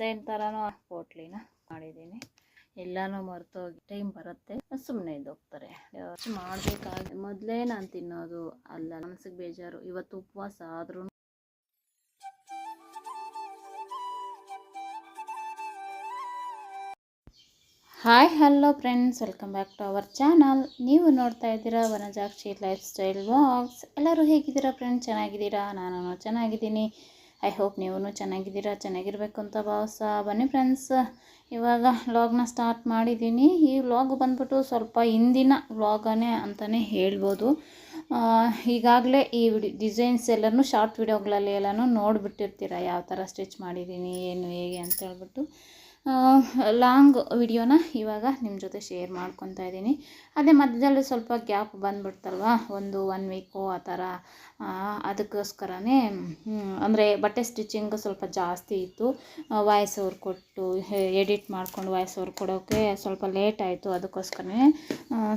Design ಥರನೂ ಪೋಟ್ಲಿನ ಮಾಡಿದ್ದೀನಿ. ಎಲ್ಲಾನು ಮರ್ತೋಗಿ ಟೈಮ್ ಬರುತ್ತೆ. ಸುಮ್ಮನೆ ಇದ್ದೋಗ್ತಾರೆ ಮಾಡಬೇಕಾಗಿ ಮೊದಲೇ ನಾನು ತಿನ್ನೋದು ಅಲ್ಲ, ಮನ್ಸಿಗೆ ಬೇಜಾರು. ಇವತ್ತು ಉಪವಾಸ ಆದ್ರೂ hi hello friends welcome back to our channel ನೀವು ನೋಡ್ತಾ ಇದ್ದೀರಾ ವನಜಾಕ್ಷಿ ಲೈಫ್ ಸ್ಟೈಲ್ ವಾಕ್ಸ್ ಎಲ್ಲರೂ ಹೇಗಿದ್ದೀರಾ ಫ್ರೆಂಡ್ಸ್ ಚೆನ್ನಾಗಿದ್ದೀರಾ? ನಾನು ಚೆನ್ನಾಗಿದ್ದೀನಿ. ಐ ಹೋಪ್ ನೀವು ಚೆನ್ನಾಗಿದ್ದೀರಾ, ಚೆನ್ನಾಗಿರಬೇಕು ಅಂತ ಭಾವಿಸ ಬನ್ನಿ ಫ್ರೆಂಡ್ಸ್ ಇವಾಗ ವ್ಲಾಗ್ನ ಸ್ಟಾರ್ಟ್ ಮಾಡಿದ್ದೀನಿ ಈ ವ್ಲಾಗ್ ಬಂದ್ಬಿಟ್ಟು ಸ್ವಲ್ಪ ಹಿಂದಿನ ವ್ಲಾಗನೇ ಅಂತಲೇ ಹೇಳ್ಬೋದು. ಈಗಾಗಲೇ ಈ ವಿಡಿ ಡಿಸೈನ್ಸ್ ಎಲ್ಲನೂ ಶಾರ್ಟ್ ವಿಡಿಯೋಗಳಲ್ಲಿ ಎಲ್ಲನೂ ನೋಡಿಬಿಟ್ಟಿರ್ತೀರ? ಯಾವ ಥರ ಸ್ಟಿಚ್ ಮಾಡಿದ್ದೀನಿ ಏನು, ಹೇಗೆ ಅಂತ ಹೇಳ್ಬಿಟ್ಟು. ಲಾಂಗ್ ವಿಡಿಯೋನ ಇವಾಗ ನಿಮ್ಮ ಜೊತೆ ಶೇರ್ ಮಾಡ್ಕೊತಾ ಇದ್ದೀನಿ ಅದೇ ಮಧ್ಯದಲ್ಲಿ ಸ್ವಲ್ಪ ಗ್ಯಾಪ್ ಬಂದ್ಬಿಡ್ತಲ್ವ? ಒಂದು ಒನ್ ವೀಕು ಆ ಥರ ಅದಕ್ಕೋಸ್ಕರನೇ ಅಂದರೆ ಬಟ್ಟೆ ಸ್ಟಿಚಿಂಗ್ ಸ್ವಲ್ಪ ಜಾಸ್ತಿ ಇತ್ತು. ವಾಯ್ಸ್ ಓವರ್ ಕೊಟ್ಟು ಎಡಿಟ್ ಮಾಡ್ಕೊಂಡು ವಾಯ್ಸ್ ಓವರ್ ಕೊಡೋಕ್ಕೆ ಸ್ವಲ್ಪ ಲೇಟ್ ಆಯಿತು. ಅದಕ್ಕೋಸ್ಕರನೇ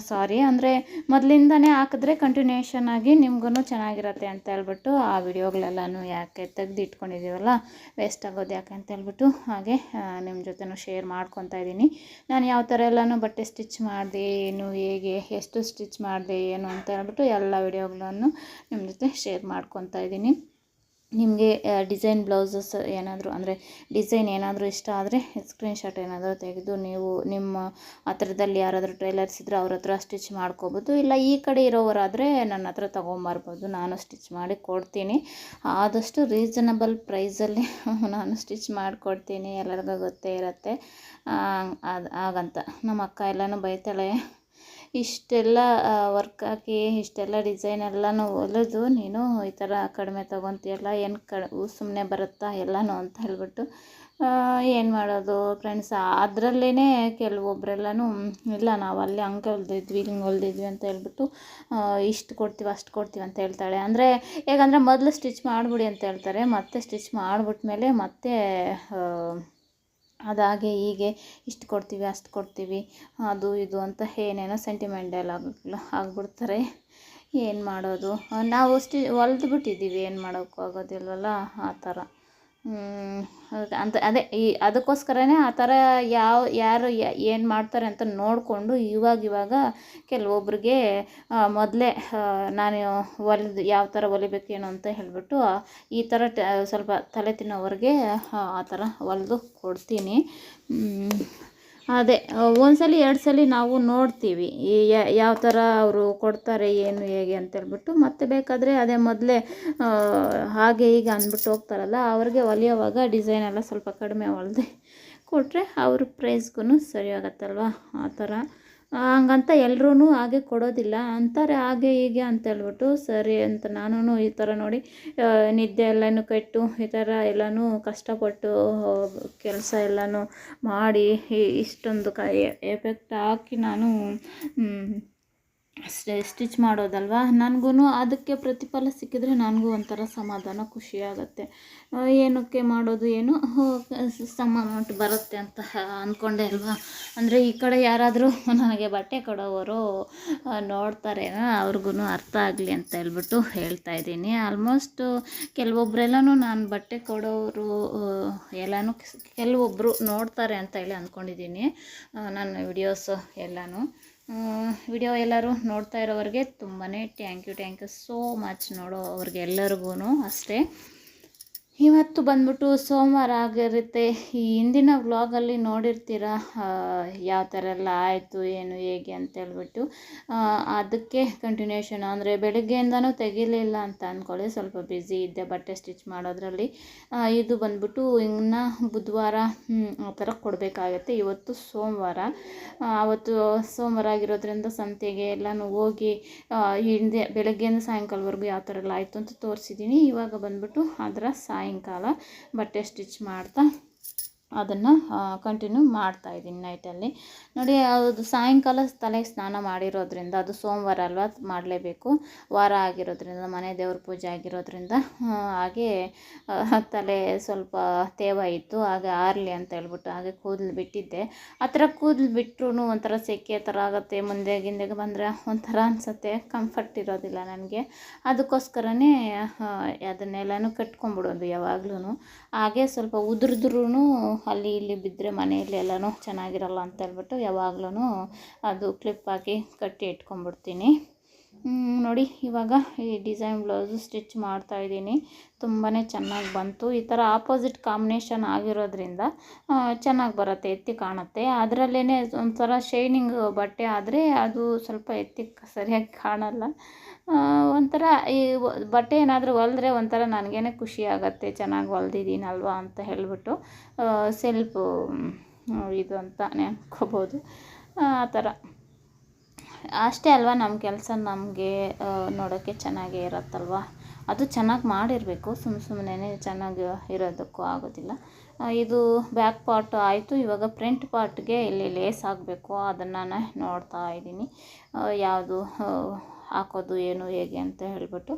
ಸಾರಿ ಅಂದರೆ ಮೊದಲಿಂದನೇ ಹಾಕಿದ್ರೆ ಕಂಟಿನ್ಯೂಷನ್ ಆಗಿ ನಿಮ್ಗೂ ಚೆನ್ನಾಗಿರತ್ತೆ ಅಂತ ಹೇಳ್ಬಿಟ್ಟು ಆ ವಿಡಿಯೋಗಳೆಲ್ಲನೂ ಯಾಕೆ ತೆಗ್ದು ಇಟ್ಕೊಂಡಿದ್ದೀವಲ್ಲ ವೇಸ್ಟ್ ಆಗೋದು ಯಾಕೆ ಅಂತ ಹೇಳ್ಬಿಟ್ಟು ಹಾಗೆ ನಿಮ್ಮ ಜೊತೆನೂ ಶೇರ್ ಮಾಡ್ಕೊತಾ ಇದ್ದೀನಿ. ನಾನು ಯಾವ ಥರ ಎಲ್ಲನೂ ಬಟ್ಟೆ ಸ್ಟಿಚ್ ಮಾಡಿದೆ, ಏನು, ಹೇಗೆ, ಎಷ್ಟು ಸ್ಟಿಚ್ ಮಾಡಿದೆ, ಏನು ಅಂತ ಹೇಳ್ಬಿಟ್ಟು ಎಲ್ಲ ವಿಡಿಯೋಗಳನ್ನು ನಿಮ್ಮ ಜೊತೆ ಶೇರ್ ಮಾಡ್ಕೊತಾ ಇದ್ದೀನಿ. ನಿಮಗೆ ಡಿಸೈನ್ ಬ್ಲೌಸಸ್ ಏನಾದರೂ, ಅಂದರೆ ಡಿಸೈನ್ ಏನಾದರೂ ಇಷ್ಟ ಆದರೆ ಸ್ಕ್ರೀನ್ಶಾಟ್ ಏನಾದರೂ ತೆಗೆದು ನೀವು ನಿಮ್ಮ ಹತ್ರದಲ್ಲಿ ಯಾರಾದರೂ ಟೈಲರ್ಸ್ ಇದ್ದರೆ ಅವ್ರ ಹತ್ರ ಸ್ಟಿಚ್ ಮಾಡ್ಕೋಬೋದು. ಇಲ್ಲ, ಈ ಕಡೆ ಇರೋವರಾದರೆ ನನ್ನ ಹತ್ರ ತೊಗೊಂಬರ್ಬೋದು. ನಾನು ಸ್ಟಿಚ್ ಮಾಡಿ ಕೊಡ್ತೀನಿ. ಆದಷ್ಟು ರೀಸನಬಲ್ ಪ್ರೈಸಲ್ಲಿ ನಾನು ಸ್ಟಿಚ್ ಮಾಡಿಕೊಡ್ತೀನಿ. ಎಲ್ಲರಿಗೂ ಗೊತ್ತೇ ಇರುತ್ತೆ. ಅದು, ಹಾಗಂತ. ನಮ್ಮ ಅಕ್ಕ ಎಲ್ಲನೂ ಬೈತಾಳೆ ಇಷ್ಟೆಲ್ಲ ವರ್ಕ್ ಹಾಕಿ, ಇಷ್ಟೆಲ್ಲ ಡಿಸೈನ್ ಎಲ್ಲನೂ ಹೊಲಿದು, ನೀನು ಈ ಥರ ಕಡಿಮೆ ತೊಗೊತೀಯಲ್ಲ, ಏನು ಕ ಸುಮ್ಮನೆ ಬರುತ್ತಾ ಎಲ್ಲನೂ ಅಂತ ಹೇಳ್ಬಿಟ್ಟು ಏನು ಮಾಡೋದು ಫ್ರೆಂಡ್ಸ್ ಅದರಲ್ಲೇ ಕೆಲವೊಬ್ಬರೆಲ್ಲನೂ ಇಲ್ಲ, ನಾವು ಅಲ್ಲಿ ಹಂಗೆ ಹೊಲ್ದಿದ್ವಿ, ಹಿಂಗೆ ಹೊಲ್ದಿದ್ವಿ ಅಂತ ಹೇಳ್ಬಿಟ್ಟು ಇಷ್ಟು ಕೊಡ್ತೀವಿ, ಅಷ್ಟು ಕೊಡ್ತೀವಿ ಅಂತ ಹೇಳ್ತಾಳೆ. ಅಂದರೆ, ಹೇಗಂದರೆ ಮೊದಲು ಸ್ಟಿಚ್ ಮಾಡಿಬಿಡಿ ಅಂತ ಹೇಳ್ತಾರೆ, ಮತ್ತೆ ಸ್ಟಿಚ್ ಮಾಡಿಬಿಟ್ಮೇಲೆ ಮತ್ತೆ ಅದಾಗೆ ಹೀಗೆ ಇಷ್ಟು ಕೊಡ್ತೀವಿ, ಅಷ್ಟು ಕೊಡ್ತೀವಿ, ಅದು ಇದು ಅಂತ ಏನೇನೋ ಸೆಂಟಿಮೆಂಟಲ್ ಆಗಿ, ಆಗಿಬಿಡ್ತಾರೆ. ಏನು ಮಾಡೋದು? ನಾವು ಅಷ್ಟೇ ಹೊಲ್ದು ಬಿಟ್ಟಿದ್ದೀವಿ, ಏನು ಮಾಡೋಕ್ಕೂ ಆಗೋದಿಲ್ವಲ್ಲ ಆ ಥರ. ಅಂತ ಅದೇ ಈ ಅದಕ್ಕೋಸ್ಕರನೇ ಆ ಥರ ಯಾವ ಯಾರು ಏನು ಮಾಡ್ತಾರೆ ಅಂತ ನೋಡಿಕೊಂಡು ಇವಾಗ ಇವಾಗ ಕೆಲವೊಬ್ರಿಗೆ ಮೊದಲೇ ನಾನು ಹೊಲಿದು ಯಾವ ಥರ ಹೊಲಿಬೇಕೇನೋ ಅಂತ ಹೇಳಿಬಿಟ್ಟು ಈ ಥರ ಸ್ವಲ್ಪ ತಲೆ ತಿನ್ನೋವ್ರಿಗೆ, ಆ ಥರ ಹೊಲಿದು ಕೊಡ್ತೀನಿ. ಅದೇ ಒಂದು ಸಲ ಎರಡು ಸಲ ನಾವು ನೋಡ್ತೀವಿ. ಈ ಯಾವ ಥರ ಅವರು ಕೊಡ್ತಾರೆ, ಏನು, ಹೇಗೆ ಅಂತೇಳ್ಬಿಟ್ಟು. ಮತ್ತೆ ಬೇಕಾದರೆ ಅದೇ ಮೊದಲೇ ಹಾಗೆ ಹೀಗೆ ಅಂದ್ಬಿಟ್ಟು ಹೋಗ್ತಾರಲ್ಲ, ಅವ್ರಿಗೆ ಹೊಲಿಯೋವಾಗ ಡಿಸೈನ್ ಎಲ್ಲ ಸ್ವಲ್ಪ ಕಡಿಮೆ ಹೊಲ್ದೆ ಕೊಟ್ಟರೆ ಅವ್ರ ಪ್ರೈಸ್ಗೂ ಸರಿ ಆಗತ್ತಲ್ವ ಆ ಥರ ಹಂಗಂತ ಎಲ್ರೂ ಹಾಗೆ ಕೊಡೋದಿಲ್ಲ. ಅಂತಾರೆ ಹಾಗೆ ಹೀಗೆ ಅಂತ ಹೇಳ್ಬಿಟ್ಟು ಸರಿ ಅಂತ ನಾನು ಈ ಥರ ನೋಡಿ ನಿದ್ದೆ ಎಲ್ಲನೂ ಕೆಟ್ಟು ಈ ಥರ ಎಲ್ಲನೂ ಕಷ್ಟಪಟ್ಟು ಕೆಲಸ ಎಲ್ಲನೂ ಮಾಡಿ ಇಷ್ಟೊಂದು ಕ ಎಫೆಕ್ಟ್ ಹಾಕಿ ನಾನು ಸ್ಟಿಚ್ ಮಾಡೋದಲ್ವ? ನನಗೂ ಅದಕ್ಕೆ ಪ್ರತಿಫಲ ಸಿಕ್ಕಿದ್ರೆ ನನಗೂ ಒಂಥರ ಸಮಾಧಾನ ಖುಷಿಯಾಗತ್ತೆ ಏನಕ್ಕೆ ಮಾಡೋದು ಏನು? ಸಮ ಅಮೌಂಟ್ ಬರುತ್ತೆ ಅಂತ ಅಂದ್ಕೊಂಡೆ ಅಲ್ವಾ? ಅಂದರೆ ಈ ಕಡೆ ಯಾರಾದರೂ ನನಗೆ ಬಟ್ಟೆ ಕೊಡೋವರು ನೋಡ್ತಾರೇನೋ ಅವ್ರಿಗೂ ಅರ್ಥ ಆಗಲಿ ಅಂತ ಹೇಳ್ಬಿಟ್ಟು ಹೇಳ್ತಾ ಇದ್ದೀನಿ. ಆಲ್ಮೋಸ್ಟು ಕೆಲವೊಬ್ಬರೆಲ್ಲನೂ ನಾನು ಬಟ್ಟೆ ಕೊಡೋರು ಎಲ್ಲನೂ ಕೆಲವೊಬ್ಬರು ನೋಡ್ತಾರೆ ಅಂತ ಹೇಳಿ ಅಂದ್ಕೊಂಡಿದ್ದೀನಿ ನನ್ನ ವಿಡಿಯೋಸು ಎಲ್ಲನೂ. ವಿಡಿಯೋ ಎಲ್ಲರೂ ನೋಡ್ತಾ ಇರೋವ್ರಿಗೆ ತುಂಬಾ thank you thank you so much ನೋಡೋ ಅವ್ರಿಗೆಲ್ಲರಿಗೂ ಅಷ್ಟೇ. ಇವತ್ತು ಬಂದ್ಬಿಟ್ಟು ಸೋಮವಾರ ಆಗಿರುತ್ತೆ. ಈ ಹಿಂದಿನ ವ್ಲಾಗಲ್ಲಿ ನೋಡಿರ್ತೀರ ಯಾವ ಥರ ಎಲ್ಲ ಆಯಿತು, ಏನು, ಹೇಗೆ ಅಂತ ಹೇಳ್ಬಿಟ್ಟು. ಅದಕ್ಕೆ ಕಂಟಿನ್ಯೂಷನ್ ಅಂದರೆ ಬೆಳಗ್ಗೆಯಿಂದನೂ ತೆಗಿಲಿಲ್ಲ ಅಂತ ಅಂದ್ಕೊಳ್ಳಿ ಸ್ವಲ್ಪ ಬ್ಯುಸಿ ಇದ್ದೆ ಬಟ್ಟೆ ಸ್ಟಿಚ್ ಮಾಡೋದ್ರಲ್ಲಿ. ಇದು ಬಂದ್ಬಿಟ್ಟು ಇನ್ನು ಬುಧವಾರ ಆ ಥರ ಕೊಡಬೇಕಾಗತ್ತೆ. ಇವತ್ತು ಸೋಮವಾರ. ಆವತ್ತು ಸೋಮವಾರ ಆಗಿರೋದ್ರಿಂದ ಸಂತೆಗೆ ಎಲ್ಲನೂ ಹೋಗಿ ಹಿಂದೆ ಬೆಳಗ್ಗೆಯಿಂದ ಸಾಯಂಕಾಲವರೆಗೂ ಯಾವ ಥರ ಎಲ್ಲ ಆಯಿತು ಅಂತ ತೋರಿಸಿದ್ದೀನಿ ಇವಾಗ ಬಂದ್ಬಿಟ್ಟು ಅದರ ಸಾಯಂಕಾಲ. ಬಟ್ಟೆ ಸ್ಟಿಚ್ ಮಾಡ್ತಾ ಅದನ್ನು ಕಂಟಿನ್ಯೂ ಮಾಡ್ತಾ ಇದ್ದೀನಿ ನೈಟಲ್ಲಿ ನೋಡಿ, ಅದು ಸಾಯಂಕಾಲ ತಲೆಗೆ ಸ್ನಾನ ಮಾಡಿರೋದ್ರಿಂದ, ಅದು ಸೋಮವಾರ ಅಲ್ವಾ ಮಾಡಲೇಬೇಕು. ವಾರ ಆಗಿರೋದ್ರಿಂದ, ಮನೆ ದೇವ್ರ ಪೂಜೆ ಆಗಿರೋದ್ರಿಂದ ಹಾಗೆ ತಲೆ ಸ್ವಲ್ಪ ತೇವ ಇತ್ತು, ಹಾಗೆ ಆರಲಿ ಅಂತ ಹೇಳ್ಬಿಟ್ಟು ಹಾಗೆ ಕೂದಲು ಬಿಟ್ಟಿದ್ದೆ. ಆ ಥರ ಕೂದಲು ಬಿಟ್ಟರು ಒಂಥರ ಸೆಕೆ ಥರ ಆಗುತ್ತೆ, ಮುಂದೆ ಗಿಂದೆಗೆ ಬಂದರೆ ಒಂಥರ ಅನಿಸುತ್ತೆ ಕಂಫರ್ಟ್ ಇರೋದಿಲ್ಲ ನನಗೆ. ಅದಕ್ಕೋಸ್ಕರನೇ ಅದನ್ನೆಲ್ಲನೂ ಕಟ್ಕೊಂಬಿಡೋದು ಯಾವಾಗ್ಲೂ ಹಾಗೆ ಸ್ವಲ್ಪ ಉದುರಿದ್ರೂ ಅಲ್ಲಿ ಇಲ್ಲಿ ಬಿದ್ದರೆ ಮನೆಯಲ್ಲಿ ಎಲ್ಲನೂ ಚೆನ್ನಾಗಿರಲ್ಲ ಅಂತ ಹೇಳ್ಬಿಟ್ಟು ಯಾವಾಗ್ಲೂ ಅದು ಕ್ಲಿಪ್ ಹಾಕಿ ಕಟ್ಟಿ ಇಟ್ಕೊಂಡ್ಬಿಡ್ತೀನಿ. ನೋಡಿ, ಇವಾಗ ಈ ಡಿಸೈನ್ ಬ್ಲೌಸು ಸ್ಟಿಚ್ ಮಾಡ್ತಾ ಇದ್ದೀನಿ. ತುಂಬಾ ಚೆನ್ನಾಗಿ ಬಂತು. ಈ ಥರ ಆಪೋಸಿಟ್ ಕಾಂಬಿನೇಷನ್ ಆಗಿರೋದ್ರಿಂದ ಚೆನ್ನಾಗಿ ಬರುತ್ತೆ, ಎತ್ತಿ ಕಾಣುತ್ತೆ. ಅದರಲ್ಲೇ ಒಂಥರ ಶೈನಿಂಗ್ ಬಟ್ಟೆ ಆದರೆ ಅದು ಸ್ವಲ್ಪ ಎತ್ತಿ ಸರಿಯಾಗಿ ಕಾಣಲ್ಲ. ಒಂಥರ ಈ ಬಟ್ಟೆ ಏನಾದರೂ ಹೊಲಿದ್ರೆ ಒಂಥರ ನನಗೇನೆ ಖುಷಿ ಆಗುತ್ತೆ, ಚೆನ್ನಾಗಿ ಹೊಲ್ದಿದ್ದೀನಲ್ವಾ ಅಂತ ಹೇಳಿಬಿಟ್ಟು ಸೆಲ್ಫು ಇದು ಅಂತ ಅನ್ಕೋಬೋದು. ಆ ಥರ. ಅಷ್ಟೇ ಅಲ್ವಾ ನಮ್ಮ ಕೆಲಸ ನಮಗೆ ನೋಡೋಕ್ಕೆ ಚೆನ್ನಾಗೇ ಇರುತ್ತಲ್ವ? ಅದು ಚೆನ್ನಾಗಿ ಮಾಡಿರಬೇಕು ಸುಮ್ಮ ಸುಮ್ಮನೆ ಚೆನ್ನಾಗಿ ಇರೋದಕ್ಕೂ ಆಗೋದಿಲ್ಲ. ಇದು ಬ್ಯಾಕ್ ಪಾರ್ಟ್ ಆಯಿತು, ಇವಾಗ ಪ್ರಿಂಟ್ ಪಾರ್ಟ್ಗೆ ಇಲ್ಲಿ ಲೇಸ್ ಆಗಬೇಕು ಅದನ್ನು ನೋಡ್ತಾ ಇದ್ದೀನಿ. ಯಾವುದು ಹಾಕೋದು ಏನು ಹೇಗೆ ಅಂತ ಹೇಳ್ಬಿಟ್ಟು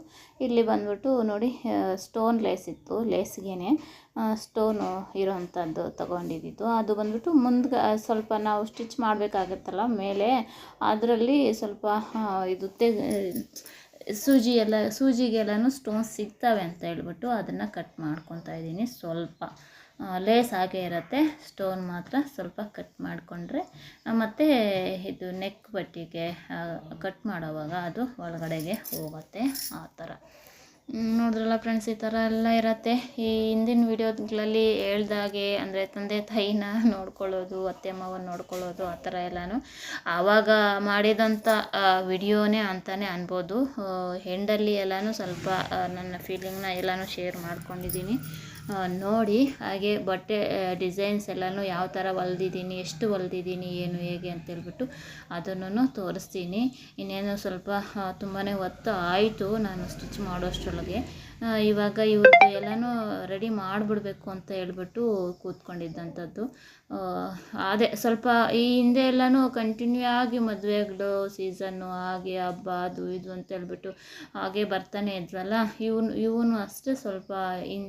ಇಲ್ಲಿ ಬಂದ್ಬಿಟ್ಟು ನೋಡಿ ಸ್ಟೋನ್ ಲೇಸ್ ಇತ್ತು ಲೇಸ್ಗೆ ಸ್ಟೋನು ಇರೋವಂಥದ್ದು ತೊಗೊಂಡಿದ್ದು ಅದು ಬಂದ್ಬಿಟ್ಟು ಮುಂದೆ ಸ್ವಲ್ಪ ನಾವು ಸ್ಟಿಚ್ ಮಾಡಬೇಕಾಗತ್ತಲ್ಲ, ಮೇಲೆ ಅದರಲ್ಲಿ ಸ್ವಲ್ಪ ಇದು ತೆಗೆ ಸೂಜಿ ಎಲ್ಲ ಸೂಜಿಗೆಲ್ಲನೂ ಸ್ಟೋನ್ಸ್ ಸಿಗ್ತವೆ ಅಂತ ಹೇಳ್ಬಿಟ್ಟು ಅದನ್ನು ಕಟ್ ಮಾಡ್ಕೊತಾ ಇದ್ದೀನಿ ಸ್ವಲ್ಪ. ಲೇಸ್ ಹಾಗೆ ಇರುತ್ತೆ. ಸ್ಟೋನ್ ಮಾತ್ರ ಸ್ವಲ್ಪ ಕಟ್ ಮಾಡಿಕೊಂಡ್ರೆ ಮತ್ತು ಇದು ನೆಕ್ ಬಟ್ಟಿಗೆ ಕಟ್ ಮಾಡೋವಾಗ ಅದು ಒಳಗಡೆಗೆ ಹೋಗುತ್ತೆ ಆ ಥರ. ನೋಡಿದ್ರಲ್ಲ ಫ್ರೆಂಡ್ಸ್, ಈ ಥರ ಎಲ್ಲ ಇರುತ್ತೆ. ಈ ಹಿಂದಿನ ವಿಡಿಯೋಗಳಲ್ಲಿ ಹೇಳ್ದಾಗೆ, ಅಂದರೆ ತಂದೆ ತಾಯಿನ ನೋಡ್ಕೊಳ್ಳೋದು, ಅತ್ತೆ ಮಾವನ ನೋಡ್ಕೊಳ್ಳೋದು, ಆ ಥರ ಎಲ್ಲನೂ. ಆವಾಗ ಮಾಡಿದಂಥ ವಿಡಿಯೋನೇ ಅಂತಲೇ ಅನ್ಬೋದು. ಹೆಂಡಲ್ಲಿ ಎಲ್ಲನೂ ಸ್ವಲ್ಪ ನನ್ನ ಫೀಲಿಂಗ್ನ ಎಲ್ಲನೂ ಶೇರ್ ಮಾಡ್ಕೊಂಡಿದ್ದೀನಿ. ನೋಡಿ, ಹಾಗೆ ಬಟ್ಟೆ ಡಿಸೈನ್ಸ್ ಎಲ್ಲನೂ ಯಾವ ಥರ ಹೊಲ್ದಿದ್ದೀನಿ, ಎಷ್ಟು ಹೊಲ್ದಿದ್ದೀನಿ, ಏನು ಹೇಗೆ ಅಂತ ಹೇಳ್ಬಿಟ್ಟು ಅದನ್ನು ತೋರಿಸ್ತೀನಿ. ಇನ್ನೇನು ಸ್ವಲ್ಪ ತುಂಬಾ ಹೊತ್ತು ಆಯಿತು ನಾನು ಸ್ಟಿಚ್ ಮಾಡೋಷ್ಟರೊಳಗೆ. ಇವಾಗ ಇವ್ರದ್ದು ಎಲ್ಲನೂ ರೆಡಿ ಮಾಡಿಬಿಡ್ಬೇಕು ಅಂತ ಹೇಳ್ಬಿಟ್ಟು ಕೂತ್ಕೊಂಡಿದ್ದಂಥದ್ದು. ಅದೇ ಸ್ವಲ್ಪ ಈ ಹಿಂದೆ ಎಲ್ಲನೂ ಕಂಟಿನ್ಯೂ ಆಗಿ ಮದುವೆಗಳು ಸೀಸನ್ನು ಹಾಗೆ ಹಬ್ಬ, ಅದು ಇದು ಅಂತ ಹೇಳ್ಬಿಟ್ಟು ಹಾಗೆ ಬರ್ತಾನೆ ಇದ್ವಲ್ಲ, ಇವನು ಇವನು ಅಷ್ಟೇ ಸ್ವಲ್ಪ ಇನ್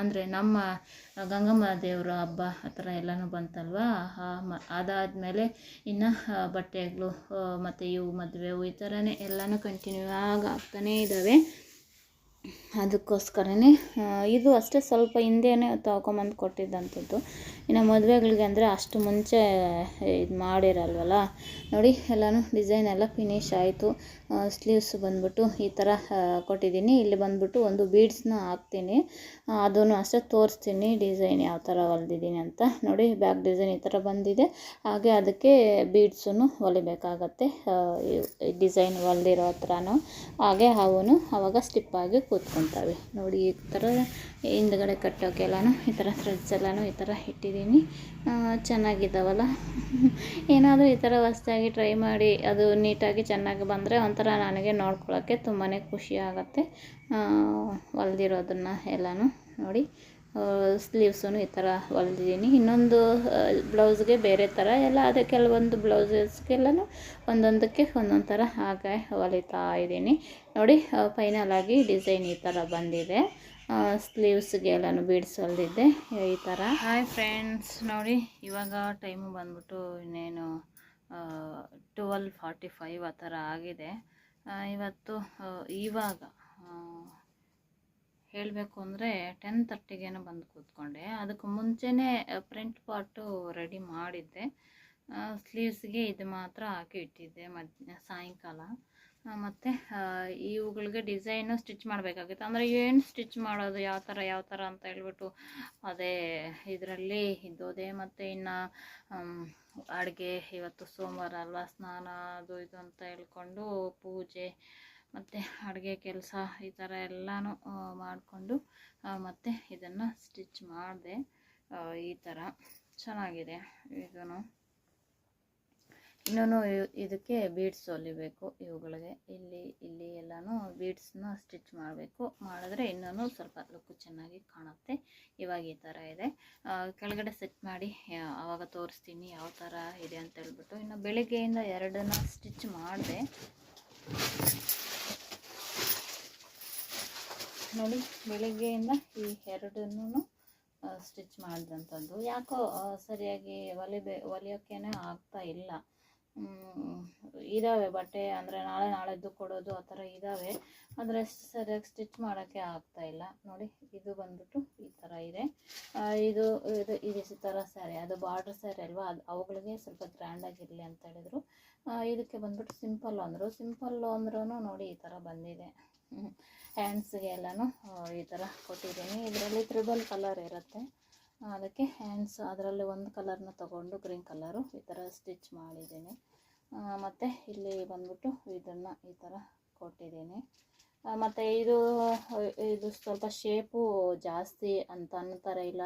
ಅಂದರೆ ನಮ್ಮ ಗಂಗಮ್ಮ ದೇವರ ಹಬ್ಬ ಆ ಥರ ಎಲ್ಲನೂ ಬಂತಲ್ವಾ? ಅದಾದಮೇಲೆ ಇನ್ನು ಬಟ್ಟೆಗಳು ಮತ್ತು ಇವು ಮದುವೆವು ಈ ಥರನೇ ಎಲ್ಲನೂ ಕಂಟಿನ್ಯೂ ಆಗಿ ಆಗ್ತಾನೇ ಇದ್ದಾವೆ ಅದಕ್ಕೋಸ್ಕರನೇ ಇದು ಅಷ್ಟೇ ಸ್ವಲ್ಪ ಹಿಂದೆಯೇ ತೊಗೊಂಬಂದು ಕೊಟ್ಟಿದ್ದಂಥದ್ದು. ಇನ್ನು ಮದುವೆಗಳಿಗೆ ಅಂದರೆ ಅಷ್ಟು ಮುಂಚೆ ಇದು ಮಾಡಿರಲ್ವಲ್ಲ? ನೋಡಿ, ಎಲ್ಲನೂ ಡಿಸೈನ್ ಎಲ್ಲ ಫಿನಿಶ್ ಆಯಿತು. ಸ್ಲೀವ್ಸ್ ಬಂದ್ಬಿಟ್ಟು ಈ ಥರ ಕೊಟ್ಟಿದ್ದೀನಿ. ಇಲ್ಲಿ ಬಂದ್ಬಿಟ್ಟು ಒಂದು ಬೀಡ್ಸ್ನ ಹಾಕ್ತೀನಿ. ಅದನ್ನು ಅಷ್ಟೇ ತೋರಿಸ್ತೀನಿ ಡಿಸೈನ್ ಯಾವ ಥರ ಹೊಲ್ದಿದ್ದೀನಿ ಅಂತ. ನೋಡಿ ಬ್ಯಾಕ್ ಡಿಸೈನ್ ಈ ಥರ ಬಂದಿದೆ. ಹಾಗೆ ಅದಕ್ಕೆ ಬೀಡ್ಸನ್ನು ಹೊಲಿಬೇಕಾಗತ್ತೆ ಡಿಸೈನ್ ಹೊಲ್ದಿರೋ ಹತ್ರನೂ. ಹಾಗೆ ಅವನು ಅವಾಗ ಸ್ಟಿಪ್ಪಾಗಿ ಕೂತ್ಕೊತಾವೆ. ನೋಡಿ, ಈ ಥರ ಹಿಂದ್ಗಡೆ ಕಟ್ಟೋಕೆಲ್ಲನೂ, ಈ ಥರ ಥ್ರೆಡ್ಸ್ ಎಲ್ಲನೂ ಈ ಥರ ಇಟ್ಟಿದ್ದೀನಿ. ಚೆನ್ನಾಗಿದ್ದಾವಲ್ಲ ಏನಾದರೂ ಈ ಥರ ಹೊಸ್ದಾಗಿ ಟ್ರೈ ಮಾಡಿ, ಅದು ನೀಟಾಗಿ ಚೆನ್ನಾಗಿ ಬಂದರೆ ಒಂಥರ ನನಗೆ ನೋಡ್ಕೊಳ್ಳೋಕ್ಕೆ ತುಂಬಾ ಖುಷಿ ಆಗುತ್ತೆ. ಹೊಲ್ದಿರೋದನ್ನು ಎಲ್ಲನೂ ನೋಡಿ. ಸ್ಲೀವ್ಸೂ ಈ ಥರ ಹೊಲ್ದಿದ್ದೀನಿ ಇನ್ನೊಂದು ಬ್ಲೌಸ್ಗೆ ಬೇರೆ ಥರ ಎಲ್ಲ, ಅದೇ ಕೆಲವೊಂದು ಬ್ಲೌಸಸ್ಗೆಲ್ಲನೂ ಒಂದೊಂದಕ್ಕೆ ಒಂದೊಂದು ಥರ ಹಾಗೆ ಹೊಲಿತಾ ಇದ್ದೀನಿ ನೋಡಿ ಫೈನಲ್ ಆಗಿ ಡಿಸೈನ್ ಈ ಥರ ಬಂದಿದೆ. ಸ್ಲೀವ್ಸ್ಗೆ ಎಲ್ಲನೂ ಬೀಡ್ಸ್ ಈ ಥರ ಹಾಯ್ ಫ್ರೆಂಡ್ಸ್ ನೋಡಿ ಇವಾಗ ಟೈಮು ಬಂದ್ಬಿಟ್ಟು ಇನ್ನೇನು ಟ್ವೆಲ್ ಫಾರ್ಟಿ ಫೈವ್ ಆ ಥರ ಆಗಿದೆ. ಇವತ್ತು ಇವಾಗ ಹೇಳಬೇಕು ಅಂದರೆ ಟೆನ್ ತರ್ಟಿಗೇನೋ ಬಂದು ಕೂತ್ಕೊಂಡೆ. ಅದಕ್ಕೆ ಮುಂಚೆನೇ ಪ್ರಿಂಟ್ ಪಾರ್ಟು ರೆಡಿ ಮಾಡಿದ್ದೆ. ಸ್ಲೀವ್ಸ್ಗೆ ಇದು ಮಾತ್ರ ಹಾಕಿ ಇಟ್ಟಿದ್ದೆ ಮಧ್ಯ ಸಾಯಂಕಾಲ. ಮತ್ತು ಇವುಗಳಿಗೆ ಡಿಸೈನು ಸ್ಟಿಚ್ ಮಾಡಬೇಕಾಗಿತ್ತು. ಅಂದರೆ ಏನು ಸ್ಟಿಚ್ ಮಾಡೋದು, ಯಾವ ಥರ ಯಾವ ಥರ ಅಂತ ಹೇಳ್ಬಿಟ್ಟು ಅದೇ ಇದರಲ್ಲಿ ಇದ್ದೋದೆ. ಮತ್ತು ಇನ್ನು ಅಡುಗೆ ಇವತ್ತು ಸೋಮವಾರ ಅಲ್ವಾ, ಸ್ನಾನ, ಅದು ಇದು ಅಂತ ಹೇಳ್ಕೊಂಡು ಪೂಜೆ, ಮತ್ತು ಅಡುಗೆ ಕೆಲಸ ಈ ಥರ ಎಲ್ಲನೂ ಮಾಡಿಕೊಂಡು ಮತ್ತು ಇದನ್ನು ಸ್ಟಿಚ್ ಮಾಡಿದೆ ಈ ಥರ ಚೆನ್ನಾಗಿದೆ ಇದೂ ಇನ್ನೂ ಇದಕ್ಕೆ ಬೀಡ್ಸ್ ಹೊಲಿಬೇಕು ಇವುಗಳಿಗೆ. ಇಲ್ಲಿ ಇಲ್ಲಿ ಎಲ್ಲನೂ ಬೀಡ್ಸ್ನ ಸ್ಟಿಚ್ ಮಾಡಬೇಕು. ಮಾಡಿದ್ರೆ ಇನ್ನೂ ಸ್ವಲ್ಪ ಲುಕ್ ಚೆನ್ನಾಗಿ ಕಾಣುತ್ತೆ. ಇವಾಗ ಈ ಥರ ಇದೆ. ಕೆಳಗಡೆ ಸೆಟ್ ಮಾಡಿ ಆವಾಗ ತೋರಿಸ್ತೀನಿ ಯಾವ ಥರ ಇದೆ ಅಂತ ಹೇಳ್ಬಿಟ್ಟು. ಇನ್ನು ಬೆಳಗ್ಗೆಯಿಂದ ಎರಡನ್ನ ಸ್ಟಿಚ್ ಮಾಡಿದೆ. ನೋಡಿ, ಬೆಳಗ್ಗೆಯಿಂದ ಈ ಎರಡನ್ನೂ ಸ್ಟಿಚ್ ಮಾಡಿದಂಥದ್ದು. ಯಾಕೋ ಸರಿಯಾಗಿ ಹೊಲಿಬೇ ಹೊಲಿಯೋಕ್ಕೇ ಆಗ್ತಾ ಇಲ್ಲ. ಇದ್ದಾವೆ ಬಟ್ಟೆ ಅಂದರೆ ನಾಳೆ ನಾಳೆದ್ದು ಕೊಡೋದು ಆ ಥರ ಇದ್ದಾವೆ ಆದರೆ ಸರಿಯಾಗಿ ಸ್ಟಿಚ್ ಮಾಡೋಕ್ಕೆ ಆಗ್ತಾ ಇಲ್ಲ. ನೋಡಿ, ಇದು ಬಂದ್ಬಿಟ್ಟು ಈ ಥರ ಇದೆ. ಇದು ಇದು ಇದು ಈ ಥರ ಸ್ಯಾರಿ ಅದು ಬಾರ್ಡ್ರ್ ಸ್ಯಾರಿ ಅಲ್ವಾ? ಅದು ಅವುಗಳಿಗೆ ಸ್ವಲ್ಪ ಗ್ರ್ಯಾಂಡಾಗಿರಲಿ ಅಂತ ಹೇಳಿದರು. ಇದಕ್ಕೆ ಬಂದ್ಬಿಟ್ಟು ಸಿಂಪಲ್ ಅಂದರು. ಸಿಂಪಲ್ಲು ಅಂದ್ರೂ ನೋಡಿ ಈ ಥರ ಬಂದಿದೆ. ಹ್ಯಾಂಡ್ಸ್ಗೆ ಎಲ್ಲನೂ ಈ ಥರ ಕೊಟ್ಟಿದ್ದೀನಿ. ಇದರಲ್ಲಿ ತ್ರಿಬಲ್ ಕಲರ್ ಇರುತ್ತೆ. ಅದಕ್ಕೆ ಹ್ಯಾಂಡ್ಸ್ ಅದರಲ್ಲಿ ಒಂದು ಕಲರ್ನ ತಗೊಂಡು ಗ್ರೀನ್ ಕಲರು ಈ ಥರ ಸ್ಟಿಚ್ ಮಾಡಿದ್ದೀನಿ. ಮತ್ತು ಇಲ್ಲಿ ಬಂದ್ಬಿಟ್ಟು ಇದನ್ನು ಈ ಥರ ಕೊಟ್ಟಿದ್ದೀನಿ. ಮತ್ತು ಇದು ಇದು ಸ್ವಲ್ಪ ಶೇಪು ಜಾಸ್ತಿ ಅಂತ ಅಂತಾರೆ ಇಲ್ಲ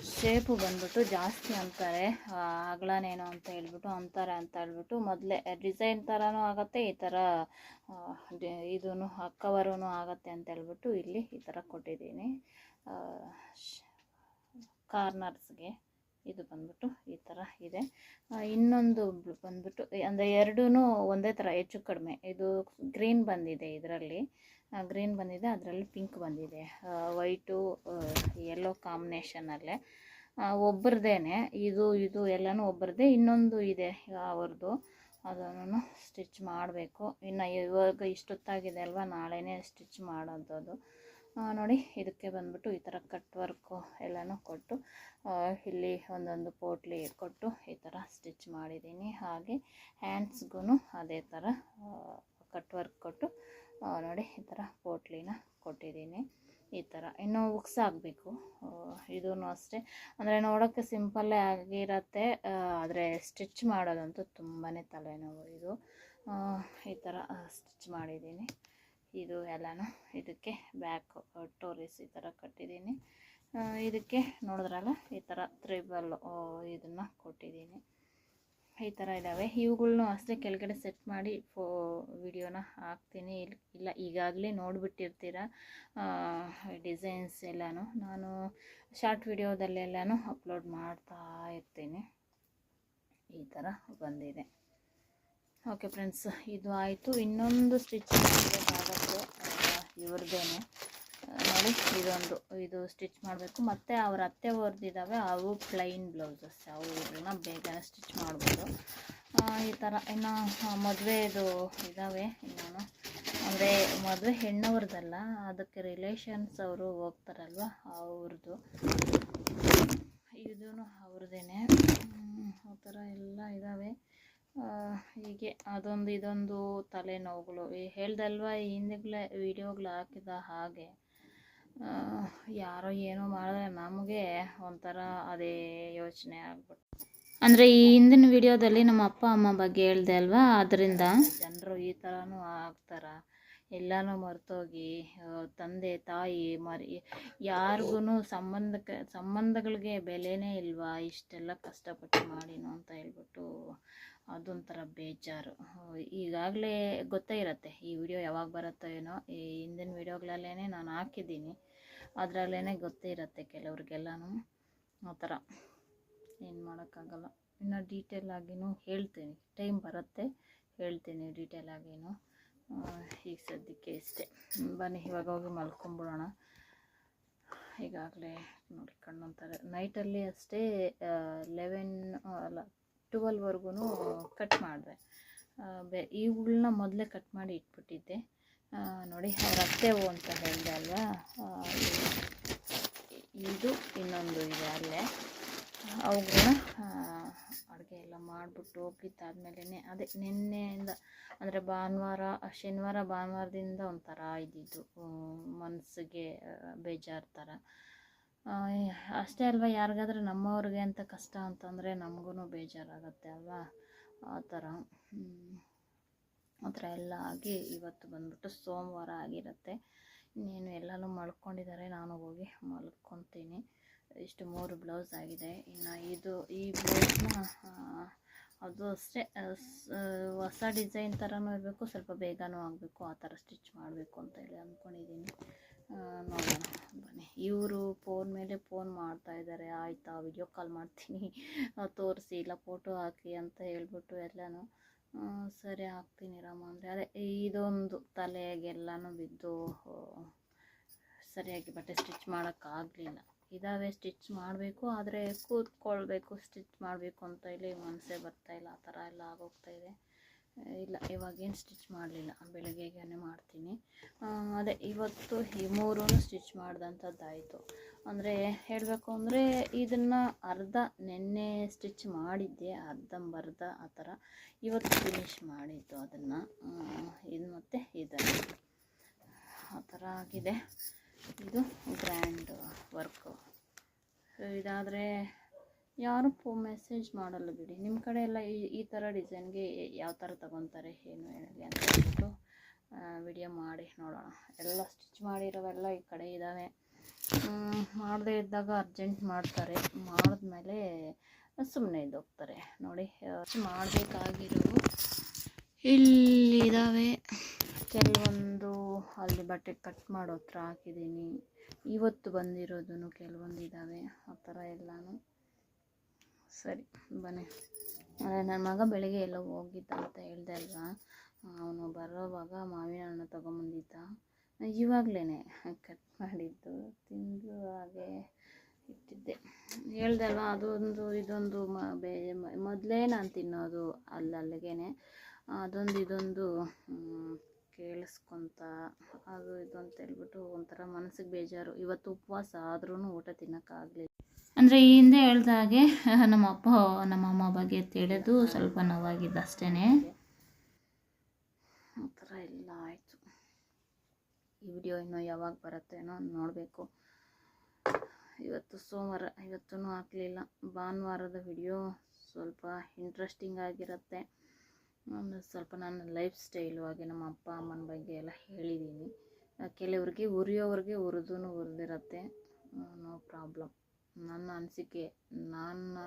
ಶೇಪು ಬಂದ್ಬಿಟ್ಟು ಜಾಸ್ತಿ ಅಂತಾರೆ ಆ, ಅಗಲನೇನೋ ಅಂತ ಹೇಳ್ಬಿಟ್ಟು ಅಂತಾರೆ ಅಂತ ಹೇಳ್ಬಿಟ್ಟು ಮೊದಲೇ ಡಿಸೈನ್ ಥರನೂ ಆಗುತ್ತೆ ಈ ಥರ ಇದೂ ಕವರೂ ಆಗುತ್ತೆ ಅಂತ ಹೇಳ್ಬಿಟ್ಟು ಇಲ್ಲಿ ಈ ಥರ ಕೊಟ್ಟಿದ್ದೀನಿ. ಕಾರ್ನರ್ಸ್ಗೆ ಇದು ಬಂದ್ಬಿಟ್ಟು ಈ ಥರ ಇದೆ. ಇನ್ನೊಂದು ಬಂದ್ಬಿಟ್ಟು ಅಂದರೆ ಎರಡೂ ಒಂದೇ ಥರ ಹೆಚ್ಚು ಕಡಿಮೆ. ಇದು ಗ್ರೀನ್ ಬಂದಿದೆ ಇದರಲ್ಲಿ. ಗ್ರೀನ್ ಬಂದಿದೆ, ಅದರಲ್ಲಿ ಪಿಂಕ್ ಬಂದಿದೆ. ವೈಟು ಎಲ್ಲೋ ಕಾಂಬಿನೇಷನಲ್ಲೇ ಒಬ್ಬರದೇನೆ ಇದು ಇದು ಎಲ್ಲನೂ ಒಬ್ಬರದೇ ಇನ್ನೊಂದು ಇದೆ ಅವ್ರದ್ದು ಅದನ್ನು ಸ್ಟಿಚ್ ಮಾಡಬೇಕು. ಇನ್ನು ಇವಾಗ ಇಷ್ಟೊತ್ತಾಗಿದೆ ಅಲ್ವಾ, ನಾಳೆನೇ ಸ್ಟಿಚ್ ಮಾಡೋದು ಅದು ನೋಡಿ, ಇದಕ್ಕೆ ಬಂದ್ಬಿಟ್ಟು ಈ ಥರ ಕಟ್ ವರ್ಕು ಎಲ್ಲನೂ ಕೊಟ್ಟು ಇಲ್ಲಿ ಒಂದೊಂದು ಪೋಟ್ಲಿ ಕೊಟ್ಟು ಈ ಥರ ಸ್ಟಿಚ್ ಮಾಡಿದ್ದೀನಿ. ಹಾಗೆ ಹ್ಯಾಂಡ್ಸ್ಗೂ ಅದೇ ಥರ ಕಟ್ ವರ್ಕ್ ಕೊಟ್ಟು ನೋಡಿ, ಈ ಥರ ಪೋಟ್ಲಿನ ಕೊಟ್ಟಿದ್ದೀನಿ. ಈ ಥರ ಇನ್ನು ಉಕ್ಸ್ ಆಗಬೇಕು ಇದೂ ಅಷ್ಟೇ. ಅಂದರೆ ನೋಡೋಕ್ಕೆ ಸಿಂಪಲ್ಲೇ ಆಗಿರತ್ತೆ. ಆದರೆ ಸ್ಟಿಚ್ ಮಾಡೋದಂತೂ ತುಂಬಾ ತಲೆನೋವು ಇದು. ಈ ಥರ ಸ್ಟಿಚ್ ಮಾಡಿದ್ದೀನಿ. ಇದು ಎಲ್ಲನೂ ಇದಕ್ಕೆ ಬ್ಯಾಕ್ ಟೋರಿಸ್ ಈ ಥರ ಕಟ್ಟಿದ್ದೀನಿ. ಇದಕ್ಕೆ ನೋಡಿದ್ರಲ್ಲ, ಈ ಥರ ತ್ರಿಬಲ್ ಇದನ್ನು ಕೊಟ್ಟಿದ್ದೀನಿ. ಈ ಥರ ಇದ್ದಾವೆ ಇವುಗಳ್ನು ಅಷ್ಟೇ ಕೆಳಗಡೆ ಸೆಟ್ ಮಾಡಿ ಫೋ ವಿಡಿಯೋನ ಹಾಕ್ತೀನಿ. ಇಲ್ಲಿ ಇಲ್ಲ, ಈಗಾಗಲೇ ನೋಡಿಬಿಟ್ಟಿರ್ತೀರ ಡಿಸೈನ್ಸ್ ಎಲ್ಲನೂ. ನಾನು ಶಾರ್ಟ್ ವಿಡಿಯೋದಲ್ಲೆಲ್ಲನೂ ಅಪ್ಲೋಡ್ ಮಾಡ್ತಾ ಇರ್ತೀನಿ. ಈ ಥರ ಬಂದಿದೆ. ಓಕೆ ಫ್ರೆಂಡ್ಸ್ ಇದು ಆಯಿತು. ಇನ್ನೊಂದು ಸ್ಟಿಚ್ ಮಾಡಬೇಕಾಗತ್ತೆ ಇವ್ರದ್ದೇನೆ ನೋಡಿ, ಇದೊಂದು, ಇದು ಸ್ಟಿಚ್ ಮಾಡಬೇಕು. ಮತ್ತು ಅವ್ರ ಅತ್ತೆ ಹೊರ್ದಿದ್ದಾವೆ ಅವು ಪ್ಲೈನ್ ಬ್ಲೌಸಸ್ ಅವು ಇವ್ರನ್ನ ಬೇಗನೆ ಸ್ಟಿಚ್ ಮಾಡ್ಬೋದು. ಈ ಥರ ಇನ್ನು ಮದುವೆದು ಇದ್ದಾವೆ ಇನ್ನೂ. ಅಂದರೆ ಮದುವೆ ಹೆಣ್ಣವ್ರದ್ದಲ್ಲ ಅದಕ್ಕೆ ರಿಲೇಷನ್ಸ್ ಅವರು ಹೋಗ್ತಾರಲ್ವ ಅವ್ರದ್ದು ಇದೂ ಅವ್ರದ್ದೇನೆ ಆ ಥರ ಎಲ್ಲ ಇದ್ದಾವೆ ಹೀಗೆ ಅದೊಂದು, ಇದೊಂದು ತಲೆನೋವುಗಳು. ಹೇಳ್ದಲ್ವ ಹಿಂದೆಗ್ಲೇ ವೀಡಿಯೋಗಳು ಹಾಕಿದ ಹಾಗೆ. ಯಾರೋ ಏನೋ ಮಾಡಿದ್ರೆ ನಮಗೆ ಒಂಥರ ಅದೇ ಯೋಚನೆ ಆಗ್ಬಿಟ್ಟು ಅಂದರೆ ಈ ಹಿಂದಿನ ವಿಡಿಯೋದಲ್ಲಿ ನಮ್ಮ ಅಪ್ಪ ಅಮ್ಮ ಬಗ್ಗೆ ಹೇಳ್ದೆ ಅಲ್ವಾ? ಅದರಿಂದ ಜನರು ಈ ಥರನೂ ಆಗ್ತಾರ. ಎಲ್ಲನೂ ಮರ್ತೋಗಿ ತಂದೆ, ತಾಯಿ ಮರಿ ಯಾರಿಗೂ ಸಂಬಂಧಕ್ಕೆ ಸಂಬಂಧಗಳಿಗೆ ಬೆಲೆನೇ ಇಲ್ವಾ? ಇಷ್ಟೆಲ್ಲ ಕಷ್ಟಪಟ್ಟು ಮಾಡಿನೋ ಅಂತ ಹೇಳ್ಬಿಟ್ಟು ಅದೊಂಥರ ಬೇಜಾರು. ಈಗಾಗಲೇ ಗೊತ್ತೇ ಇರುತ್ತೆ, ಈ ವಿಡಿಯೋ ಯಾವಾಗ ಬರುತ್ತೋ ಏನೋ, ಈ ಹಿಂದಿನ ವಿಡಿಯೋಗಳಲ್ಲೇ ನಾನು ಹಾಕಿದ್ದೀನಿ. ಅದರಲ್ಲೇ ಗೊತ್ತೇ ಇರುತ್ತೆ ಕೆಲವ್ರಿಗೆಲ್ಲನೂ. ಆ ಥರ ಏನು ಮಾಡೋಕ್ಕಾಗಲ್ಲ. ಇನ್ನು ಡೀಟೇಲ್ ಆಗಿನೂ ಹೇಳ್ತೀನಿ ಟೈಮ್ ಬರುತ್ತೆ, ಹೇಳ್ತೀನಿ ಡೀಟೇಲ್ ಆಗಿನೂ. ಈಗ ಸದ್ಯಕ್ಕೆ ಇಷ್ಟೇ. ಬನ್ನಿ, ಇವಾಗ ಹೋಗಿ ಮಲ್ಕೊಂಬಿಡೋಣ. ಈಗಾಗಲೇ ನೋಡಿ ಅಂತಾರೆ ನೈಟಲ್ಲಿ ಅಷ್ಟೇ ಲೆವೆನ್ ಅಲ್ಲ ಟ್ವೆಲ್ವರೆಗೂ ಕಟ್ ಮಾಡಿದೆ. ಬೆ ಇವುಗಳನ್ನ ಮೊದಲೇ ಕಟ್ ಮಾಡಿ ಇಟ್ಬಿಟ್ಟಿದ್ದೆ. ನೋಡಿ ಅತ್ತೆವು ಅಂತ ಹೇಳಿದೆ ಅಲ್ವಾ? ಇದು ಇನ್ನೊಂದು ಇದೆ ಅಲ್ಲೇ. ಅವುಗಳನ್ನ ಅಡುಗೆ ಎಲ್ಲ ಮಾಡಿಬಿಟ್ಟು ಹೋಗಿದ್ದಾದ್ಮೇಲೆ ಅದೇ ನಿನ್ನೆಯಿಂದ, ಅಂದರೆ ಭಾನುವಾರ, ಶನಿವಾರ ಭಾನುವಾರದಿಂದ ಒಂಥರ ಇದ್ದಿದ್ದು ಮನಸ್ಸಿಗೆ ಬೇಜಾರು ಥರ. ಅಷ್ಟೇ ಅಲ್ವಾ ಯಾರಿಗಾದ್ರೆ ನಮ್ಮವ್ರಿಗೆ ಅಂತ ಕಷ್ಟ ಅಂತಂದರೆ ನಮಗೂ ಬೇಜಾರಾಗತ್ತೆ ಅಲ್ವಾ? ಆ ಥರ. ಆ ಥರ ಎಲ್ಲ ಆಗಿ ಇವತ್ತು ಬಂದ್ಬಿಟ್ಟು ಸೋಮವಾರ ಆಗಿರುತ್ತೆ. ಇನ್ನೇನು ಎಲ್ಲನೂ ಮಲ್ಕೊಂಡಿದ್ದಾರೆ. ನಾನು ಹೋಗಿ ಮಲ್ಕೊತೀನಿ. ಇಷ್ಟು ಮೂರು ಬ್ಲೌಸ್ ಆಗಿದೆ. ಇನ್ನು ಇದು, ಈ ಬ್ಲೌಸ್ನ ಅದು ಅಷ್ಟೇ ಹೊಸ ಡಿಸೈನ್ ಥರನೂ ಇರಬೇಕು. ಸ್ವಲ್ಪ ಬೇಗನೂ ಆಗಬೇಕು. ಆ ಥರ ಸ್ಟಿಚ್ ಮಾಡಬೇಕು ಅಂತ ಹೇಳಿ ಅಂದ್ಕೊಂಡಿದ್ದೀನಿ. ನೋಡೋಣ ಬನ್ನಿ. ಇವರು ಫೋನ್ ಮೇಲೆ ಫೋನ್ ಮಾಡ್ತಾ ಇದ್ದಾರೆ. ಆಯಿತಾ ವಿಡಿಯೋ ಕಾಲ್ ಮಾಡ್ತೀನಿ. ತೋರಿಸಿ ಇಲ್ಲ ಫೋಟೋ ಹಾಕಿ ಅಂತ ಹೇಳ್ಬಿಟ್ಟು ಎಲ್ಲನೂ. ಸರಿ ಹಾಕ್ತೀನಿ ರಾಮ ಅಂದರೆ. ಅದೇ ಇದೊಂದು ತಲೆಗೆಲ್ಲನೂ ಬಿದ್ದು ಸರಿಯಾಗಿ ಬಟ್ಟೆ ಸ್ಟಿಚ್ ಮಾಡೋಕ್ಕಾಗಲಿಲ್ಲ ಇದಾವೆ ಸ್ಟಿಚ್ ಮಾಡಬೇಕು ಆದರೆ ಕೂತ್ಕೊಳ್ಬೇಕು ಸ್ಟಿಚ್ ಮಾಡಬೇಕು ಅಂತ ಇಲ್ಲಿ ಮನಸ್ಸೇ ಬರ್ತಾ ಇಲ್ಲ. ಆ ಥರ ಎಲ್ಲ ಆಗೋಗ್ತಾ ಇದೆ. ಆ, ಇಲ್ಲ, ಇವಾಗೇನು ಸ್ಟಿಚ್ ಮಾಡಲಿಲ್ಲ. ಬೆಳಗ್ಗೆಗೇ ಮಾಡ್ತೀನಿ. ಅದೇ ಇವತ್ತು ಈ ಮೂರೂ ಸ್ಟಿಚ್ ಮಾಡಿದಂಥದ್ದಾಯಿತು ಅಂದರೆ ಹೇಳಬೇಕು ಅಂದರೆ ಇದನ್ನು ಅರ್ಧ ನೆನ್ನೆ ಸ್ಟಿಚ್ ಮಾಡಿದ್ದೆ, ಅರ್ಧಂಬರ್ಧ ಆ ಥರ. ಇವತ್ತು ಫಿನಿಶ್ ಮಾಡಿದ್ದು ಅದನ್ನು. ಇದು ಮತ್ತು ಇದನ್ನು ಆ ಥರ ಆಗಿದೆ. ಇದು ಗ್ರ್ಯಾಂಡ್ ವರ್ಕು ಇದಾದರೆ ಯಾರು ಫೋ ಮೆಸೇಜ್ ಮಾಡಲ್ಲ ಬಿಡಿ. ನಿಮ್ಮ ಕಡೆ ಎಲ್ಲ ಈ ಈ ಥರ ಡಿಸೈನ್ಗೆ ಯಾವ ಥರ ತಗೊತಾರೆ ಏನು ಹೇಳಿ ಅಂತ ಹೇಳ್ಬಿಟ್ಟು ವಿಡಿಯೋ ಮಾಡಿ ನೋಡೋಣ. ಎಲ್ಲ ಸ್ಟಿಚ್ ಮಾಡಿರೋವೆಲ್ಲ ಈ ಕಡೆ ಇದ್ದಾವೆ. ಮಾಡದೇ ಇದ್ದಾಗ ಅರ್ಜೆಂಟ್ ಮಾಡ್ತಾರೆ. ಮಾಡಿದ್ಮೇಲೆ ಸುಮ್ಮನೆ ಇದ್ದೋಗ್ತಾರೆ. ನೋಡಿ ಮಾಡಬೇಕಾಗಿರೋ ಇಲ್ಲಿದ್ದಾವೆ. ಕೆಲವೊಂದು ಅಲ್ಲಿ ಬಟ್ಟೆ ಕಟ್ ಮಾಡೋ ಹತ್ರ ಹಾಕಿದ್ದೀನಿ. ಇವತ್ತು ಬಂದಿರೋದು ಕೆಲವೊಂದು ಇದ್ದಾವೆ ಆ ಥರ ಎಲ್ಲನೂ. ಸರಿ, ಬನ್ನಿ. ಅದೇ ನನ್ನ ಮಗ ಬೆಳಿಗ್ಗೆ ಎಲ್ಲೋ ಹೋಗಿದ್ದ ಅಂತ ಹೇಳ್ದೆ ಅಲ್ವಾ? ಅವನು ಬರೋವಾಗ ಮಾವಿನ ಹಣ್ಣು ತೊಗೊಂಬಂದಿದ್ದ. ಇವಾಗಲೇ ಕಟ್ ಮಾಡಿದ್ದು. ತಿಂದು ಹಾಗೆ ಇಟ್ಟಿದ್ದೆ. ಹೇಳ್ದೆ ಅಲ್ವಾ, ಅದೊಂದು, ಇದೊಂದು ಮ, ಬೇ ಮೊದಲೇ ನಾನು ತಿನ್ನೋದು ಅಲ್ಲಲ್ಲಿಗೇನೆ ಅದೊಂದು, ಇದೊಂದು ಕೇಳಿಸ್ಕೊಂತ, ಅದು, ಇದು ಅಂತ ಹೇಳ್ಬಿಟ್ಟು ಒಂಥರ ಮನಸ್ಸಿಗೆ ಬೇಜಾರು. ಇವತ್ತು ಉಪವಾಸ ಆದ್ರೂ ಊಟ ತಿನ್ನೋಕ್ಕಾಗಲಿಲ್ಲ. ಅಂದರೆ ಈ ಹಿಂದೆ ಹೇಳ್ದ ಹಾಗೆ, ನಮ್ಮ ಅಪ್ಪ, ನಮ್ಮ ಅಮ್ಮ ಬಗ್ಗೆ ತಿಳಿದು ಸ್ವಲ್ಪ ನೋವಾಗಿದ್ದು ಅಷ್ಟೇ ಆ ಥರ ಎಲ್ಲ ಆಯಿತು. ಈ ವಿಡಿಯೋ ಇನ್ನೂ ಯಾವಾಗ ಬರುತ್ತೇನೋ ನೋಡಬೇಕು. ಇವತ್ತು ಸೋಮವಾರ ಇವತ್ತೂ ಹಾಕಲಿಲ್ಲ. ಭಾನುವಾರದ ವಿಡಿಯೋ ಸ್ವಲ್ಪ ಇಂಟ್ರೆಸ್ಟಿಂಗ್ ಆಗಿರುತ್ತೆ. ಒಂದು ಸ್ವಲ್ಪ ನನ್ನ ಲೈಫ್ ಸ್ಟೈಲು ಹಾಗೆ ನಮ್ಮ ಅಪ್ಪ, ಅಮ್ಮನ ಬಗ್ಗೆ ಎಲ್ಲ ಹೇಳಿದ್ದೀನಿ ಕೆಲವ್ರಿಗೆ, ಉರಿಯೋವ್ರಿಗೆ ಉರಿದೂ ಉರಿದಿರತ್ತೆ. ನೋ ಪ್ರಾಬ್ಲಮ್ ನನ್ನ ಅನಿಸಿಕೆ, ನನ್ನ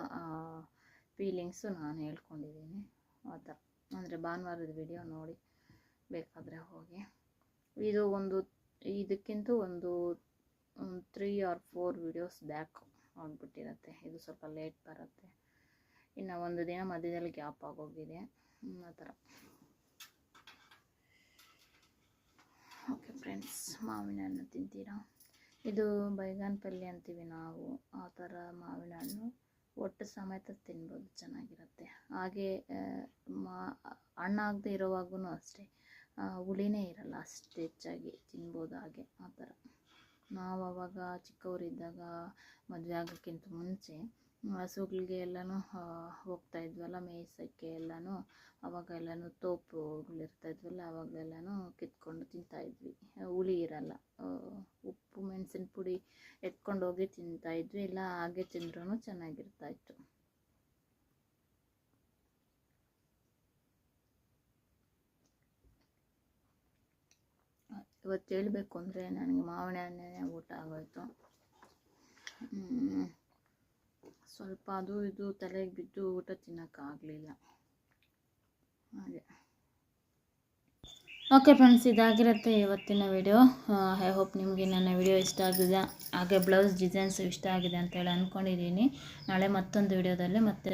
ಫೀಲಿಂಗ್ಸು ನಾನು ಹೇಳ್ಕೊಂಡಿದ್ದೀನಿ ಆ ಥರ. ಅಂದರೆ ಭಾನುವಾರದ ವಿಡಿಯೋ ನೋಡಿ ಬೇಕಾದರೆ ಹೋಗಿ. ಇದು ಒಂದು, ಇದಕ್ಕಿಂತ ಒಂದು three or four videos back ಆಗಿಬಿಟ್ಟಿರುತ್ತೆ. ಇದು ಸ್ವಲ್ಪ ಲೇಟ್ ಬರುತ್ತೆ. ಇನ್ನು ಒಂದು ದಿನ ಮಧ್ಯದಲ್ಲಿ ಗ್ಯಾಪ್ ಆಗೋಗಿದೆ. ಆ ಥರ. ಓಕೆ ಫ್ರೆಂಡ್ಸ್ ಮಾವಿನ ಹಣ್ಣು ತಿಂತೀರಾ? ಇದು ಬೈಗಾನ್ ಪಲ್ಯ ಅಂತೀವಿ ನಾವು. ಆ ಥರ ಮಾವಿನ ಹಣ್ಣು ಒಟ್ಟು ಸಮೇತ ತಿನ್ಬೋದು, ಚೆನ್ನಾಗಿರುತ್ತೆ. ಹಾಗೆ ಮಾ ಹಣ್ಣಾಗದೆ ಇರೋವಾಗೂ ಅಷ್ಟೇ. ಹುಳಿನೇ ಇರಲ್ಲ, ಅಷ್ಟು ಹೆಚ್ಚಾಗಿ ತಿನ್ಬೋದು ಹಾಗೆ, ಆ ಥರ ನಾವು ಅವಾಗ ಚಿಕ್ಕವರಿದ್ದಾಗ ಮದುವೆ ಆಗೋಕ್ಕಿಂತ ಮುಂಚೆ ಹಸುಗಳಿಗೆ ಎಲ್ಲನೂ ಹೋಗ್ತಾ ಇದ್ವಲ್ಲ ಮೇಯ್ಸೋಕ್ಕೆ ಎಲ್ಲನೂ ಅವಾಗ ಎಲ್ಲನೂ ತೋಪುಗಳಿರ್ತಾ ಇದ್ವಲ್ಲ ಅವಾಗೆಲ್ಲನೂ ಕಿತ್ಕೊಂಡು ತಿಂತಾಯಿದ್ವಿ ಹುಳಿ ಇರಲ್ಲ. ಉಪ್ಪು, ಮೆಣಸಿನ ಪುಡಿ ಎತ್ಕೊಂಡು ಹೋಗಿ ತಿಂತಾಯಿದ್ವಿ ಇಲ್ಲ, ಹಾಗೆ ತಿಂದ್ರೂ ಚೆನ್ನಾಗಿರ್ತಾಯಿತ್ತು ಇವತ್ತು ಹೇಳಬೇಕು ಅಂದರೆ, ನನಗೆ ಮಾವಿನ ಹಣ್ಣೇ ಊಟ ಆಗೋಯ್ತು. ಸ್ವಲ್ಪ ಅದು ಇದು ತಲೆಗೆ ಬಿದ್ದು ಊಟ ತಿನ್ನೋಕ್ಕಾಗಲಿಲ್ಲ ಹಾಗೆ. ಓಕೆ ಫ್ರೆಂಡ್ಸ್ ಇದಾಗಿರುತ್ತೆ ಇವತ್ತಿನ ವಿಡಿಯೋ ಐ ಹೋಪ್ ನಿಮಗೆ ನನ್ನ ವಿಡಿಯೋ ಇಷ್ಟ ಆಗಿದೆ. ಹಾಗೆ ಬ್ಲೌಸ್ ಡಿಸೈನ್ಸ್ ಇಷ್ಟ ಆಗಿದೆ ಅಂತೇಳಿ ಅಂದ್ಕೊಂಡಿದ್ದೀನಿ ನಾಳೆ ಮತ್ತೊಂದು ವಿಡಿಯೋದಲ್ಲಿ ಮತ್ತೆ